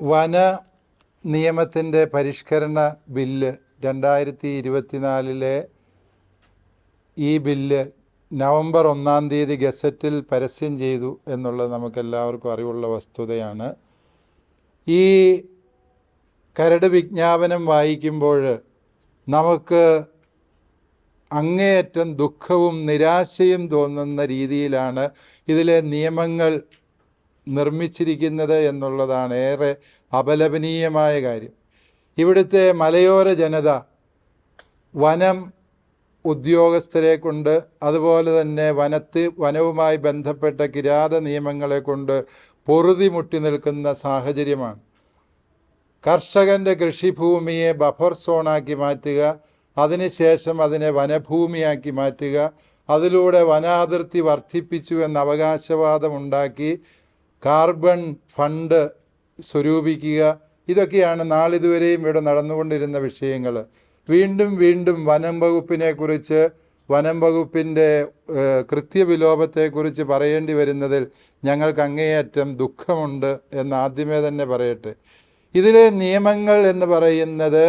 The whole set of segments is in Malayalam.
വന നിയമത്തിന്റെ പരിഷ്കരണ ബില്ല് രണ്ടായിരത്തി ഇരുപത്തിനാലിലെ ഈ ബില്ല് നവംബർ ഒന്നാം തീയതി ഗസറ്റിൽ പരസ്യം ചെയ്തു എന്നുള്ളത് നമുക്കെല്ലാവർക്കും അറിവുള്ള വസ്തുതയാണ്. ഈ കരട് വിജ്ഞാപനം വായിക്കുമ്പോൾ നമുക്ക് അങ്ങേയറ്റം ദുഃഖവും നിരാശയും തോന്നുന്ന രീതിയിലാണ് ഇതിലെ നിയമങ്ങൾ നിർമ്മിച്ചിരിക്കുന്നത് എന്നുള്ളതാണ് ഏറെ അപലപനീയമായ കാര്യം. ഇവിടുത്തെ മലയോര ജനത വനം ഉദ്യോഗസ്ഥരെ കൊണ്ട് അതുപോലെ തന്നെ വനത്ത് വനവുമായി ബന്ധപ്പെട്ട കിരാത നിയമങ്ങളെ കൊണ്ട് പൊറുതിമുട്ടി നിൽക്കുന്ന സാഹചര്യമാണ്. കർഷകന്റെ കൃഷിഭൂമിയെ ബഫർ സോണാക്കി മാറ്റുക അതിനുശേഷം അതിനെ വനഭൂമിയാക്കി മാറ്റുക അതിലൂടെ വനാതിർത്തി വർദ്ധിപ്പിച്ചു എന്ന അവകാശവാദമുണ്ടാക്കി കാർബൺ ഫണ്ട് സ്വരൂപിക്കുക. ഇതൊക്കെയാണ് നാളിതുവരെയും ഇവിടെ നടന്നുകൊണ്ടിരുന്ന വിഷയങ്ങൾ. വീണ്ടും വീണ്ടും വനം വകുപ്പിനെ കുറിച്ച് വനം വകുപ്പിന്റെ കൃത്യവിലോപത്തെക്കുറിച്ച് പറയേണ്ടി വരുന്നതിൽ ഞങ്ങൾക്ക് അങ്ങേയറ്റം ദുഃഖമുണ്ട് എന്ന് ആദ്യമേ തന്നെ പറയട്ടെ. ഇതിലെ നിയമങ്ങൾ എന്ന് പറയുന്നത്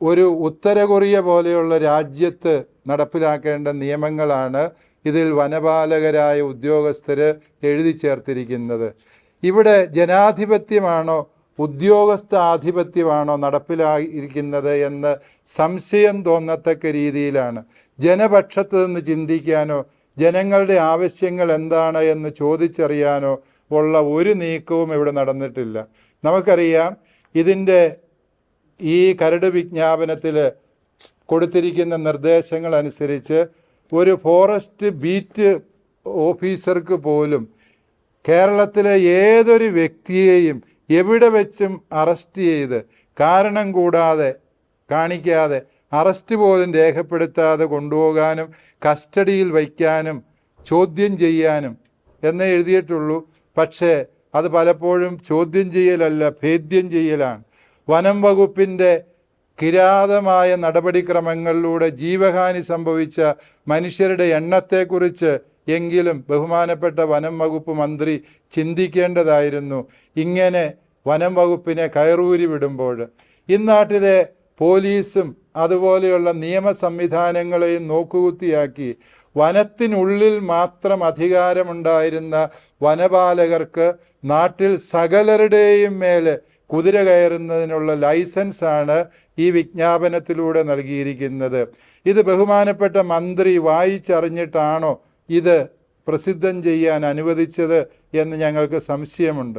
ഒരു ഉത്തര കൊറിയ പോലെയുള്ള രാജ്യത്ത് നടപ്പിലാക്കേണ്ട നിയമങ്ങളാണ് ഇതിൽ വനപാലകരായ ഉദ്യോഗസ്ഥർ എഴുതി ചേർത്തിരിക്കുന്നത്. ഇവിടെ ജനാധിപത്യമാണോ ഉദ്യോഗസ്ഥ ആധിപത്യമാണോ നടപ്പിലായിരിക്കുന്നത് എന്ന് സംശയം തോന്നത്തക്ക രീതിയിലാണ്. ജനപക്ഷത്ത് നിന്ന് ചിന്തിക്കാനോ ജനങ്ങളുടെ ആവശ്യങ്ങൾ എന്താണ് എന്ന് ചോദിച്ചറിയാനോ ഉള്ള ഒരു നീക്കവും ഇവിടെ നടന്നിട്ടില്ല. നമുക്കറിയാം ഇതിന്റെ ഈ കരട് വിജ്ഞാപനത്തിൽ കൊടുത്തിരിക്കുന്ന നിർദ്ദേശങ്ങൾ അനുസരിച്ച് ഒരു ഫോറസ്റ്റ് ബീറ്റ് ഓഫീസർക്ക് പോലും കേരളത്തിലെ ഏതൊരു വ്യക്തിയെയും എവിടെ വെച്ചും അറസ്റ്റ് ചെയ്ത് കാരണം കൂടാതെ കാണിക്കാതെ അറസ്റ്റ് പോലും രേഖപ്പെടുത്താതെ കൊണ്ടുപോകാനും കസ്റ്റഡിയിൽ വയ്ക്കാനും ചോദ്യം ചെയ്യാനും എന്നേ എഴുതിയിട്ടുള്ളൂ. പക്ഷേ അത് പലപ്പോഴും ചോദ്യം ചെയ്യലല്ല ഭേദ്യം ചെയ്യലാണ്. വനം വകുപ്പിന്റെ കിരാതമായ നടപടിക്രമങ്ങളിലൂടെ ജീവഹാനി സംഭവിച്ച മനുഷ്യരുടെ എണ്ണത്തെക്കുറിച്ച് എങ്കിലും ബഹുമാനപ്പെട്ട വനം വകുപ്പ് മന്ത്രി ചിന്തിക്കേണ്ടതായിരുന്നു. ഇങ്ങനെ വനം വകുപ്പിനെ കയറൂരി വിടുമ്പോൾ ഇന്നാട്ടിലെ പോലീസും അതുപോലെയുള്ള നിയമ സംവിധാനങ്ങളെയും നോക്കുകുത്തിയാക്കി വനത്തിനുള്ളിൽ മാത്രം അധികാരമുണ്ടായിരുന്ന വനപാലകർക്ക് നാട്ടിൽ സകലരുടെയും മേൽ കുതിര കയറുന്നതിനുള്ള ലൈസൻസാണ് ഈ വിജ്ഞാപനത്തിലൂടെ നൽകിയിരിക്കുന്നത്. ഇത് ബഹുമാനപ്പെട്ട മന്ത്രി വായിച്ചറിഞ്ഞിട്ടാണോ ഇത് പ്രസിദ്ധം ചെയ്യാൻ അനുവദിച്ചത് എന്ന് ഞങ്ങൾക്ക് സംശയമുണ്ട്.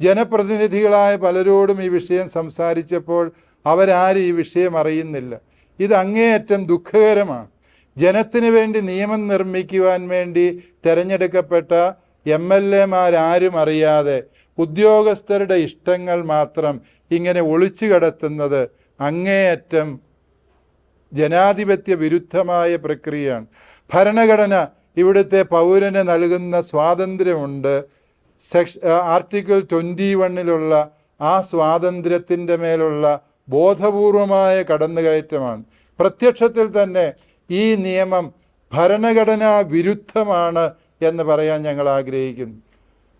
ജനപ്രതിനിധികളായ പലരോടും ഈ വിഷയം സംസാരിച്ചപ്പോൾ അവരാരും ഈ വിഷയം അറിയുന്നില്ല. ഇത് അങ്ങേയറ്റം ദുഃഖകരമാണ്. ജനത്തിന് വേണ്ടി നിയമം നിർമ്മിക്കുവാൻ വേണ്ടി തിരഞ്ഞെടുക്കപ്പെട്ട എം എൽ എമാരാരും അറിയാതെ ഉദ്യോഗസ്ഥരുടെ ഇഷ്ടങ്ങൾ മാത്രം ഇങ്ങനെ ഒളിച്ചു കടത്തുന്നത് അങ്ങേയറ്റം ജനാധിപത്യ വിരുദ്ധമായ പ്രക്രിയയാണ്. ഭരണഘടന ഇവിടുത്തെ പൗരന് നൽകുന്ന സ്വാതന്ത്ര്യമുണ്ട്. സെക്ഷ ആർട്ടിക്കിൾ ട്വന്റി വണ്ണിലുള്ള ആ സ്വാതന്ത്ര്യത്തിന്റെ മേലുള്ള ബോധപൂർവമായ കടന്നുകയറ്റമാണ്. പ്രത്യക്ഷത്തിൽ തന്നെ ഈ നിയമം ഭരണഘടനാ വിരുദ്ധമാണ് എന്ന് പറയാൻ ഞങ്ങൾ ആഗ്രഹിക്കുന്നു.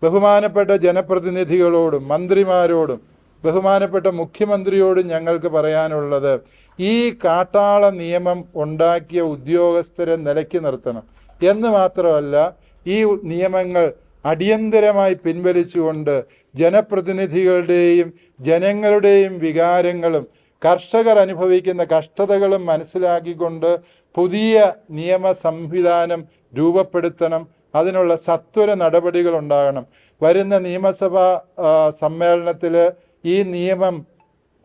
ബഹുമാനപ്പെട്ട ജനപ്രതിനിധികളോടും മന്ത്രിമാരോടും ബഹുമാനപ്പെട്ട മുഖ്യമന്ത്രിയോടും ഞങ്ങൾക്ക് പറയാനുള്ളത് ഈ കാട്ടാള നിയമം ഉണ്ടാക്കിയ ഉദ്യോഗസ്ഥരെ നിലയ്ക്ക് നിർത്തണം. എന്ന് മാത്രമല്ല ഈ നിയമങ്ങൾ അടിയന്തരമായി പിൻവലിച്ചുകൊണ്ട് ജനപ്രതിനിധികളുടെയും ജനങ്ങളുടെയും വികാരങ്ങളും കർഷകർ അനുഭവിക്കുന്ന കഷ്ടതകളും മനസ്സിലാക്കിക്കൊണ്ട് പുതിയ നിയമ സംവിധാനം രൂപപ്പെടുത്തണം. അതിനുള്ള സത്വര നടപടികൾ ഉണ്ടാകണം വരുന്ന നിയമസഭാ സമ്മേളനത്തിൽ ഈ നിയമം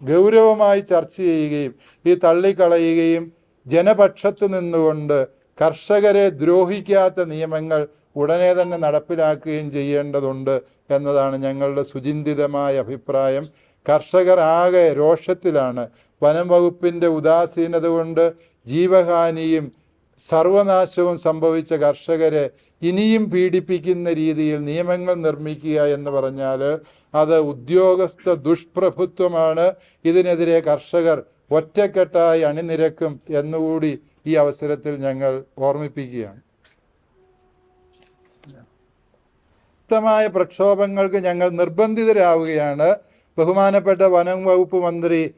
ഗൗരവമായി ചർച്ച ചെയ്യുകയും ഈ തള്ളിക്കളയുകയും ജനപക്ഷത്ത് നിന്നുകൊണ്ട് കർഷകരെ ദ്രോഹിക്കാത്ത നിയമങ്ങൾ ഉടനെ തന്നെ നടപ്പിലാക്കുകയും ചെയ്യേണ്ടതുണ്ട് എന്നതാണ് ഞങ്ങളുടെ സുചിന്തിതമായ അഭിപ്രായം. കർഷകർ ആകെ രോഷത്തിലാണ്. വനം വകുപ്പിന്റെ ഉദാസീനത കൊണ്ട് ജീവഹാനിയും സർവനാശവും സംഭവിച്ച കർഷകരെ ഇനിയും പീഡിപ്പിക്കുന്ന രീതിയിൽ നിയമങ്ങൾ നിർമ്മിക്കുക എന്ന് പറഞ്ഞാൽ അത് ഉദ്യോഗസ്ഥ ദുഷ്പ്രഭുത്വമാണ്. ഇതിനെതിരെ കർഷകർ ഒറ്റക്കെട്ടായി അണിനിരക്കും എന്നുകൂടി ഈ അവസരത്തിൽ ഞങ്ങൾ ഓർമ്മിപ്പിക്കുകയാണ്. ശക്തമായ പ്രക്ഷോഭങ്ങൾക്ക് ഞങ്ങൾ നിർബന്ധിതരാവുകയാണ്. ബഹുമാനപ്പെട്ട വനം വകുപ്പ് മന്ത്രി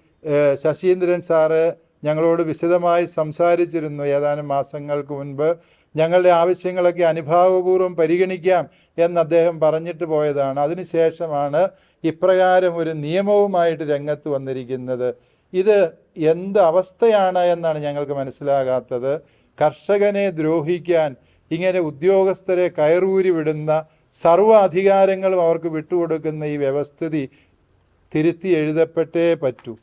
ശശീന്ദ്രൻ സാറ് ഞങ്ങളോട് വിശദമായി സംസാരിച്ചിരുന്നു. ഏതാനും മാസങ്ങൾക്ക് മുൻപ് ഞങ്ങളുടെ ആവശ്യങ്ങളൊക്കെ അനുഭാവപൂർവം പരിഗണിക്കാം എന്ന് അദ്ദേഹം പറഞ്ഞിട്ട് പോയതാണ്. അതിനുശേഷമാണ് ഇപ്രകാരം ഒരു നിയമവുമായിട്ട് രംഗത്ത് വന്നിരിക്കുന്നത്. ഇത് എന്ത് അവസ്ഥയാണ് എന്നാണ് ഞങ്ങൾക്ക് മനസ്സിലാകാത്തത്. കർഷകനെ ദ്രോഹിക്കാൻ ഇങ്ങനെ ഉദ്യോഗസ്ഥരെ കയറൂരി വിടുന്ന സർവ അധികാരങ്ങളും അവർക്ക് വിട്ടുകൊടുക്കുന്ന ഈ വ്യവസ്ഥിതി തിരുത്തി എഴുതപ്പെട്ടേ പറ്റൂ.